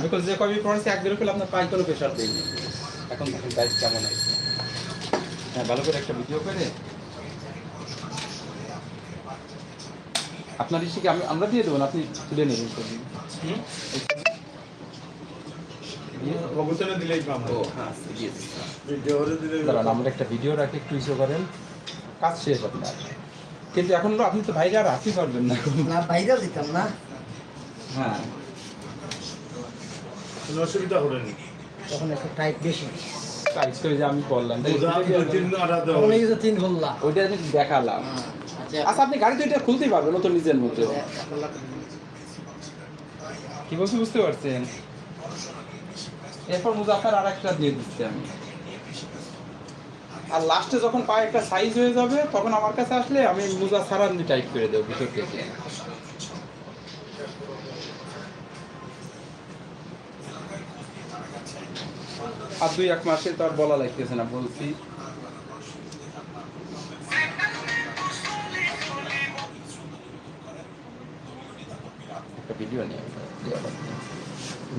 আমি তো যে কবি পড়েছি এক দেড় কিলো আপনার পাই কোনো প্রেশার দিইনি এখন দেখেন টাইপ কেমন আছে। হ্যাঁ ভালো করে একটা ভিডিও করে। আপনার ইসিকে আমি আমরা দিয়ে দেবো না আপনি তুলে নেবেন হ্যাঁ। দিয়ে দিচ্ছি। ভিডিও করে দিলে দাঁড়ান আমরা একটা ভিডিও রাখি একটু ইসে করেন। কাজ শেষ আপনার। কিন্তু এখন তো আপনি তো ভাইরা আর হাসি পারবেন না। না বাইরে দিতাম না। হ্যাঁ। কোনো অসুবিধা হবে তখন একটু টাইট বেশি। কাজ করে যে আমি বললাম তখন এই যে তিন হল্লা ওইটা আমি দেখালাম। আচ্ছা। আচ্ছা আপনি গাড়ি তো এটা খুলতেই পারবেন ও তো নিজের মতো। কি বলছি বুঝতে পারছেন? এরপর মুজাফার আর একটা দিয়ে দিচ্ছি আমি। আর লাস্টে যখন পায়ে একটা সাইজ হয়ে যাবে তখন আমার কাছে আসলে আমি মুজা আমি টাইপ করে দেবো ভিতর থেকে। আর দুই এক মাসে তো আর বলা লাগতেছে না বলছি। ভিডিও নিয়ে।